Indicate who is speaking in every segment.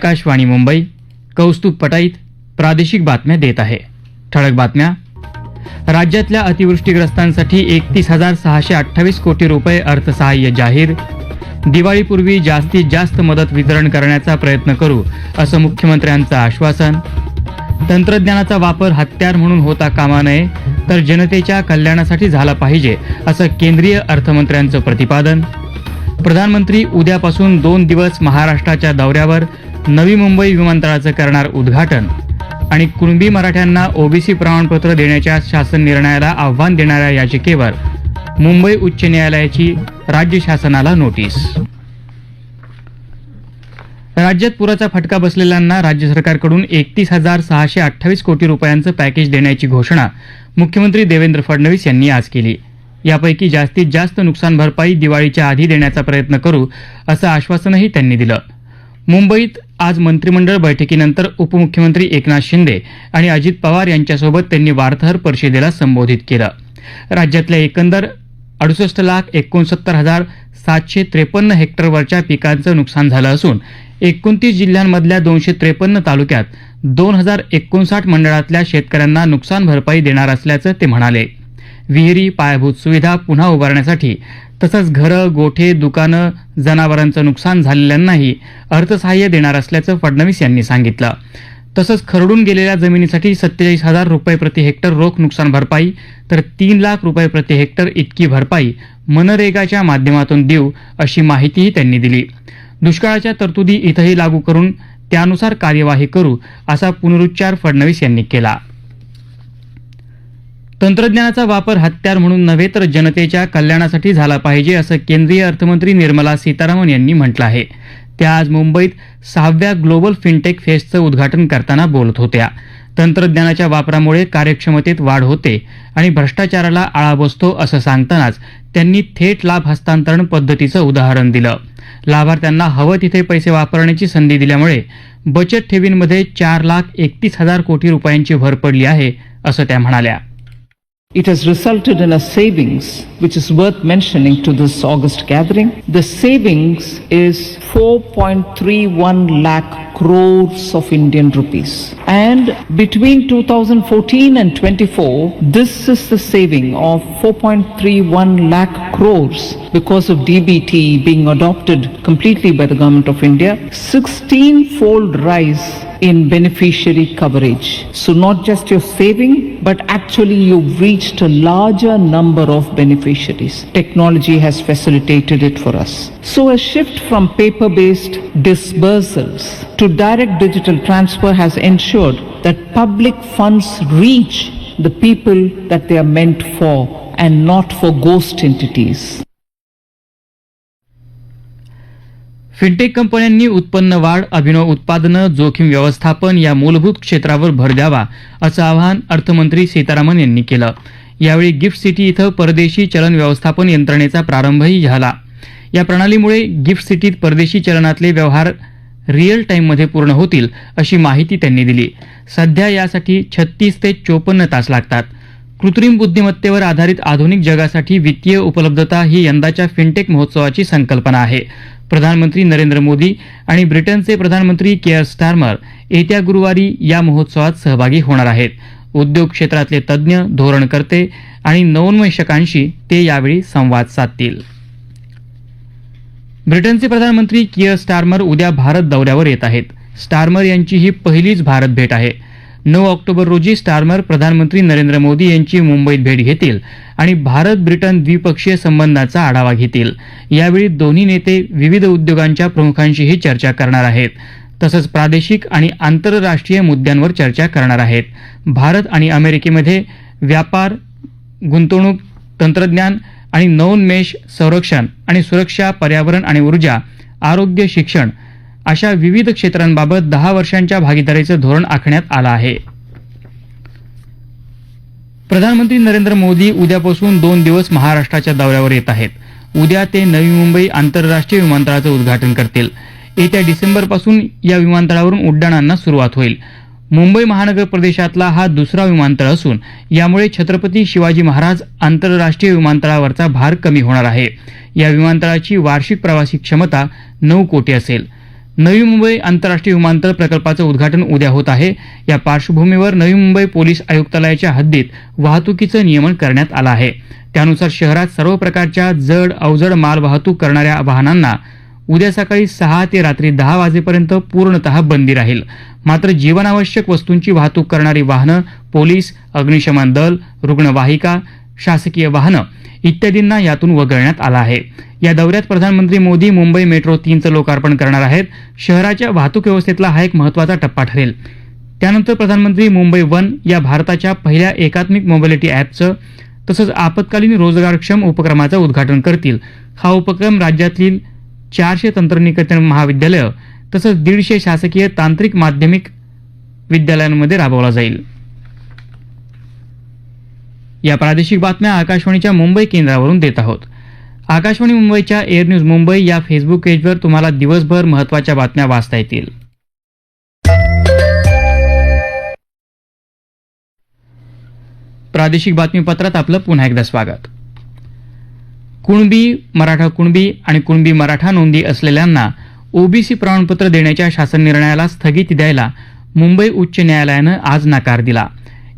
Speaker 1: आकाशवाणी मुंबई कौस्तुभ पटाईत प्रादेशिक बातम्या देत आहे. ठळक बातम्या. राज्यातल्या अतिवृष्टीग्रस्तांसाठी एकतीस हजार सहाशे अठ्ठावीस कोटी रुपये अर्थसहाय्य जाहीर. दिवाळीपूर्वी जास्तीत जास्त मदत वितरण करण्याचा प्रयत्न करू असं मुख्यमंत्र्यांचं आश्वासन. तंत्रज्ञानाचा वापर हत्यार म्हणून होता कामा नये तर जनतेच्या कल्याणासाठी झाला पाहिजे असं केंद्रीय अर्थमंत्र्यांचं प्रतिपादन. प्रधानमंत्री उद्यापासून दोन दिवस महाराष्ट्राच्या दौऱ्यावर नवी मुंबई विमानतळाचं करणार उद्घाटन. आणि कुणबी मराठ्यांना ओबीसी प्रमाणपत्र देण्याच्या शासन निर्णयाला आव्हान देणाऱ्या याचिकेवर मुंबई उच्च न्यायालयाची राज्य शासनाला नोटीस. राज्यात पुराचा फटका बसलेल्यांना राज्य सरकारकडून एकतीस हजार सहाशे अठ्ठावीस कोटी रुपयांचं पॅकेज देण्याची घोषणा मुख्यमंत्री देवेंद्र फडणवीस यांनी आज केली. यापैकी जास्तीत जास्त नुकसान भरपाई दिवाळीच्या आधी देण्याचा प्रयत्न करू असं आश्वासनही त्यांनी दिलं. मुंबईत आज मंत्रिमंडळ बैठकीनंतर उपमुख्यमंत्री एकनाथ शिंदे आणि अजित पवार यांच्यासोबत त्यांनी वार्ताहर परिषदेला संबोधित केलं. राज्यातल्या एकंदर अडुसष्ट लाख एकोणसत्तर हजार सातशे त्रेपन्न हेक्टरवरच्या पिकांचं नुकसान झालं असून एकोणतीस जिल्ह्यांमधल्या दोनशे त्रेपन्न तालुक्यात दोन हजार एकोणसाठ मंडळातल्या शेतकऱ्यांना नुकसान भरपाई देणार असल्याचं ते म्हणाले. विहिरी पायाभूत सुविधा पुन्हा उभारण्यासाठी तसंच घरं गोठे दुकानं जनावरांचं नुकसान झालेल्यांनाही अर्थसहाय्य देणार असल्याचं फडणवीस यांनी सांगितलं. तसंच खरडून गेलेल्या जमिनीसाठी सत्तेचाळीस हजार रुपये प्रति हेक्टर रोख नुकसान भरपाई तर तीन लाख रुपये प्रति हेक्टर इतकी भरपाई मनरेगाच्या माध्यमातून देऊ अशी माहितीही त्यांनी दिली. दुष्काळाच्या तरतुदी इथंही लागू करून त्यानुसार कार्यवाही करू असा पुनरुच्चार फडणवीस यांनी केला. तंत्रज्ञानाचा वापर हत्यार म्हणून नव्हे तर जनतेच्या कल्याणासाठी झाला पाहिजे असं केंद्रीय अर्थमंत्री निर्मला सीतारामन यांनी म्हटलं आहे. त्या आज मुंबईत सहाव्या ग्लोबल फिनटेक फेस्टचं उद्घाटन करताना बोलत होत्या. तंत्रज्ञानाच्या वापरामुळे कार्यक्षमतेत वाढ होते आणि भ्रष्टाचाराला आळा बसतो असं सांगतानाच त्यांनी थेट लाभ हस्तांतरण पद्धतीचं उदाहरण दिलं. लाभार्थ्यांना हवं तिथे पैसे वापरण्याची संधी दिल्यामुळे बचत ठेवींमध्ये चार लाख एकतीस हजार कोटी रुपयांची भर पडली आहे असं त्या म्हणाल्या.
Speaker 2: It has resulted in a savings which is worth mentioning to this August gathering. The savings is 4.31 lakh crores of Indian rupees. And between 2014 and 24, this is the saving of 4.31 lakh crores because of DBT being adopted completely by the government of India. 16 fold rise in beneficiary coverage. So not just your saving, but actually you've reached a larger number of beneficiaries. Technology has facilitated it for us. So a shift from paper-based disbursals to direct digital transfer has ensured that public funds reach the people that they are meant for and not for ghost entities.
Speaker 1: Fintech कंपन्यांनी उत्पन्न वाढ अभिनव उत्पादनं जोखीम व्यवस्थापन या मूलभूत क्षेत्रावर भर द्यावा असं आवाहन अर्थमंत्री सीतारामन यांनी केलं. यावेळी गिफ्ट सिटी इथं परदेशी चलन व्यवस्थापन यंत्रणेचा प्रारंभही झाला. या प्रणालीमुळे गिफ्ट सिटीत परदेशी चलनातले व्यवहार रिअल टाईममध्ये पूर्ण होतील अशी माहिती त्यांनी दिली. सध्या यासाठी छत्तीस ते चोपन्न तास लागतात. कृत्रिम बुद्धिमत्तेवर आधारित आधुनिक जगासाठी वित्तीय उपलब्धता ही यंदाच्या फिनटेक महोत्सवाची संकल्पना आहे. प्रधानमंत्री नरेंद्र मोदी आणि ब्रिटनचे प्रधानमंत्री केअर स्टार्मर येत्या गुरुवारी या महोत्सवात सहभागी होणार आहेत. उद्योग क्षेत्रातले तज्ज्ञ धोरणकर्ते आणि नवोन्मेषकांशी ते यावेळी संवाद साधतील. ब्रिटनचे प्रधानमंत्री किअर स्टार्मर उद्या भारत दौऱ्यावर येत आहेत. स्टार्मर यांची ही पहिलीच भारत भेट आहे. नऊ ऑक्टोबर रोजी स्टार्मर प्रधानमंत्री नरेंद्र मोदी यांची मुंबईत भेट घेतील आणि भारत ब्रिटन द्विपक्षीय संबंधाचा आढावा घेतील. यावेळी दोन्ही नेते विविध उद्योगांच्या प्रमुखांशीही चर्चा करणार आहेत. तसंच प्रादेशिक आणि आंतरराष्ट्रीय मुद्द्यांवर चर्चा करणार आहेत. भारत आणि अमेरिकेमध्ये व्यापार गुंतवणूक तंत्रज्ञान आणि नवोन्मेष संरक्षण आणि सुरक्षा पर्यावरण आणि ऊर्जा आरोग्य शिक्षण अशा विविध क्षेत्रांबाबत दहा वर्षांच्या भागीदारीचं धोरण आखण्यात आलं आहे. प्रधानमंत्री नरेंद्र मोदी उद्यापासून दोन दिवस महाराष्ट्राच्या दौऱ्यावर येत आहेत. उद्या ते नवी मुंबई आंतरराष्ट्रीय विमानतळाचं उद्घाटन करतील. येत्या डिसेंबरपासून या विमानतळावरून उड्डाणांना सुरुवात होईल. मुंबई महानगर प्रदेशातला हा दुसरा विमानतळ असून यामुळे छत्रपती शिवाजी महाराज आंतरराष्ट्रीय विमानतळावरचा भार कमी होणार आहे. या विमानतळाची वार्षिक प्रवासी क्षमता नऊ कोटी असेल. नवी मुंबई आंतरराष्ट्रीय विमानतळ प्रकल्पाचं उद्घाटन उद्या होत आहे. या पार्श्वभूमीवर नवी मुंबई पोलीस आयुक्तालयाच्या हद्दीत वाहतुकीचं नियमन करण्यात आलं आहे. त्यानुसार शहरात सर्व प्रकारच्या जड अवजड माल वाहतूक करणाऱ्या वाहनांना उद्या सकाळी सहा ते रात्री दहा वाजेपर्यंत पूर्णतः बंदी राहील. मात्र जीवनावश्यक वस्तूंची वाहतूक करणारी वाहनं पोलीस अग्निशमन दल रुग्णवाहिका शासकीय वाहनं इत्यादींना यातून वगळण्यात आलं आहे. या दौऱ्यात प्रधानमंत्री मोदी मुंबई मेट्रो तीनचं लोकार्पण करणार आहेत. शहराच्या वाहतूक व्यवस्थेतला हा एक महत्त्वाचा टप्पा ठरेल. त्यानंतर प्रधानमंत्री मुंबई वन या भारताच्या पहिल्या एकात्मिक मोबिलिटी ॲपचं तसंच आपत्कालीन रोजगारक्षम उपक्रमाचं उद्घाटन करतील. हा उपक्रम राज्यातील चारशे तंत्रनिकेतन महाविद्यालयं तसंच दीडशे शासकीय तांत्रिक माध्यमिक विद्यालयांमध्ये राबवला जाईल. या प्रादेशिक बातम्या आकाशवाणीच्या मुंबई केंद्रावरून देत आहोत. आकाशवाणी मुंबईच्या एअर न्यूज मुंबई या फेसबुक पेजवर तुम्हाला दिवसभर महत्त्वाच्या बातम्या वाचता येतील. प्रादेशिक बातमीपत्रात आपलं पुन्हा एकदा स्वागत. कुणबी मराठा कुणबी आणि कुणबी मराठा नोंदी असलेल्यांना ओबीसी प्रमाणपत्र देण्याच्या शासन निर्णयाला स्थगिती द्यायला मुंबई उच्च न्यायालयानं आज नकार दिला.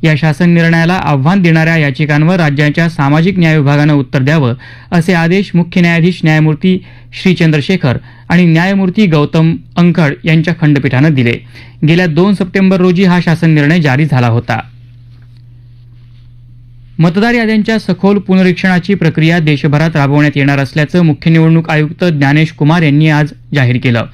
Speaker 1: या शासन निर्णयाला आव्हान देणाऱ्या याचिकांवर राज्याच्या सामाजिक न्याय विभागानं उत्तर द्यावं असे आदेश मुख्य न्यायाधीश न्यायमूर्ती श्री चंद्रशेखर आणि न्यायमूर्ती गौतम अंकड यांच्या खंडपीठानं दिले. गेल्या दोन सप्टेंबर रोजी हा शासन निर्णय जारी झाला होता. मतदार याद्यांच्या सखोल पुनरीक्षणाची प्रक्रिया देशभरात राबवण्यात येणार असल्याचं मुख्य निवडणूक आयुक्त ज्ञानेश कुमार यांनी आज जाहीर केलं.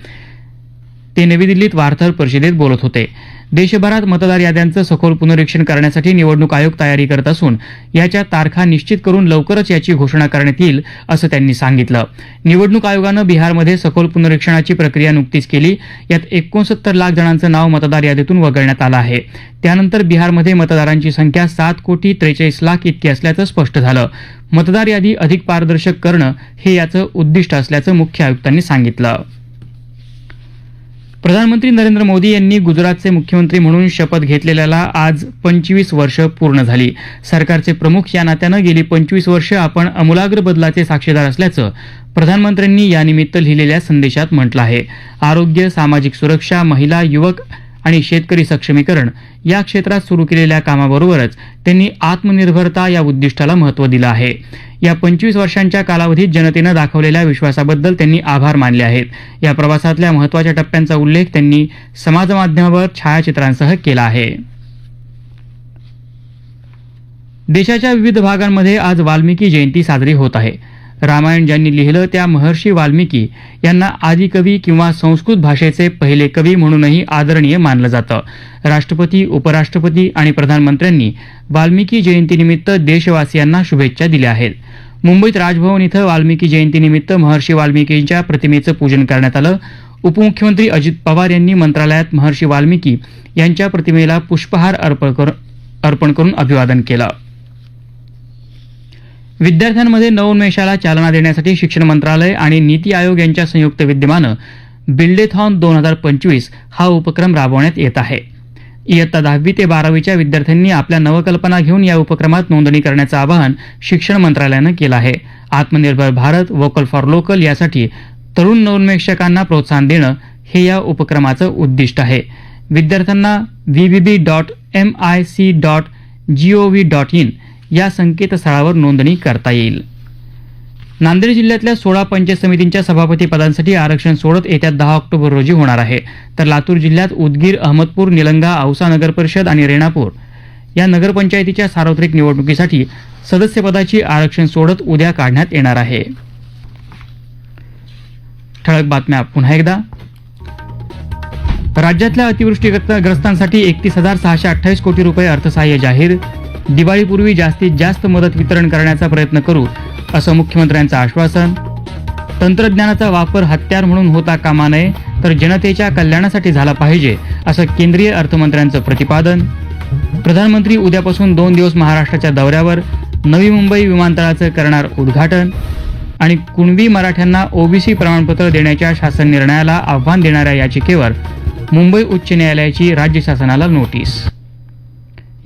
Speaker 1: ते नवी दिल्लीत वार्ताहर परिषदेत बोलत होते. देशभरात मतदार याद्यांचं सखोल पुनरीक्षण करण्यासाठी निवडणूक आयोग तयारी करत असून याच्या तारखा निश्चित करून लवकरच याची घोषणा करण्यात येईल असं त्यांनी सांगितलं. निवडणूक आयोगानं बिहारमध्ये सखोल पुनरीक्षणाची प्रक्रिया नुकतीच केली. यात एकोणसत्तर लाख जणांचं नाव मतदार यादीतून वगळण्यात आलं आहे. त्यानंतर बिहारमध्ये मतदारांची संख्या सात कोटी त्रेचाळीस लाख इतकी असल्याचं स्पष्ट झालं. मतदार यादी अधिक पारदर्शक करणं हे याचं उद्दिष्ट असल्याचं मुख्य आयुक्तांनी सांगितलं. प्रधानमंत्री नरेंद्र मोदी यांनी गुजरातचे मुख्यमंत्री म्हणून शपथ घेतलेल्याला आज पंचवीस वर्ष पूर्ण झाली. सरकारचे प्रमुख या नात्यानं गेली पंचवीस वर्ष आपण अमूलाग्र बदलाचे साक्षीदार असल्याचं प्रधानमंत्र्यांनी यानिमित्त लिहिलेल्या संदेशात म्हटलं आहे. आरोग्य सामाजिक सुरक्षा महिला युवक आणि शेतकरी सक्षमीकरण या क्षेत्रात सुरू केलेल्या कामाबरोबरच त्यांनी आत्मनिर्भरता या उद्दिष्टाला महत्त्व दिलं आहे. या पंचवीस वर्षांच्या कालावधीत जनतेनं दाखवलेल्या विश्वासाबद्दल त्यांनी आभार मानले आहेत. या प्रवासातल्या महत्त्वाच्या टप्प्यांचा उल्लेख त्यांनी समाजमाध्यमावर छायाचित्रांसह केला आहे. देशाच्या विविध भागांमध्ये आज वाल्मिकी जयंती साजरी होत आहे. रामायण ज्यांनी लिहिलं त्या महर्षी वाल्मिकी यांना आदिकवी किंवा संस्कृत भाषेचे पहिले कवी म्हणूनही आदरणीय मानलं जातं. राष्ट्रपती उपराष्ट्रपती आणि प्रधानमंत्र्यांनी वाल्मिकी जयंतीनिमित्त देशवासियांना शुभेच्छा दिल्या आहेत. मुंबईत राजभवन इथं वाल्मिकी जयंतीनिमित्त महर्षी वाल्मिकींच्या प्रतिमेचं पूजन करण्यात आलं. उपमुख्यमंत्री अजित पवार यांनी मंत्रालयात महर्षी वाल्मिकी यांच्या प्रतिमेला पुष्पहार अर्पण अर्पण करून अभिवादन केलं. विद्यार्थ्यांमध्ये नवोन्मेषाला चालना देण्यासाठी शिक्षण मंत्रालय आणि नीती आयोग यांच्या संयुक्त विद्यमानं बिल्डेथॉन दोन हजार पंचवीस हा उपक्रम राबवण्यात येत आहे. इयत्ता दहावी ते बारावीच्या विद्यार्थ्यांनी आपल्या नवकल्पना घेऊन या उपक्रमात नोंदणी करण्याचं आवाहन शिक्षण मंत्रालयानं केलं आहे. आत्मनिर्भर भारत वोकल फॉर लोकल यासाठी तरुण नवोन्मेषकांना प्रोत्साहन देणं हे या उपक्रमाचं उद्दिष्ट आहे. विद्यार्थ्यांना VBB dot M I C dot G O V dot in या संकेतस्थळावर नोंदणी करता येईल. नांदेड जिल्ह्यातल्या सोळा पंचायत समितींच्या सभापती पदांसाठी आरक्षण सोडत येत्या दहा ऑक्टोबर रोजी होणार आहे. तर लातूर जिल्ह्यात उदगीर अहमदपूर निलंगा औसा नगर परिषद आणि रेणापूर या नगरपंचायतीच्या सार्वत्रिक निवडणुकीसाठी सदस्यपदाची आरक्षण सोडत उद्या काढण्यात येणार आहे. ठळक बातम्या पुन्हा एकदा. राज्यातल्या अतिवृष्टीग्रस्तांसाठी एकतीस हजार सहाशे अठ्ठावीस कोटी रुपये अर्थसहाय्य जाहीर दिवाळीपूर्वी जास्तीत जास्त मदत वितरण करण्याचा प्रयत्न करू असं मुख्यमंत्र्यांचं आश्वासन. तंत्रज्ञानाचा वापर हत्यार म्हणून होता कामा नये तर जनतेच्या कल्याणासाठी झाला पाहिजे असं केंद्रीय अर्थमंत्र्यांचं प्रतिपादन. प्रधानमंत्री उद्यापासून दोन दिवस महाराष्ट्राच्या दौऱ्यावर नवी मुंबई विमानतळाचं करणार उद्घाटन आणि कुणबी मराठ्यांना ओबीसी प्रमाणपत्र देण्याच्या शासन निर्णयाला आव्हान देणाऱ्या याचिकेवर मुंबई उच्च न्यायालयाची राज्य शासनाला नोटीस.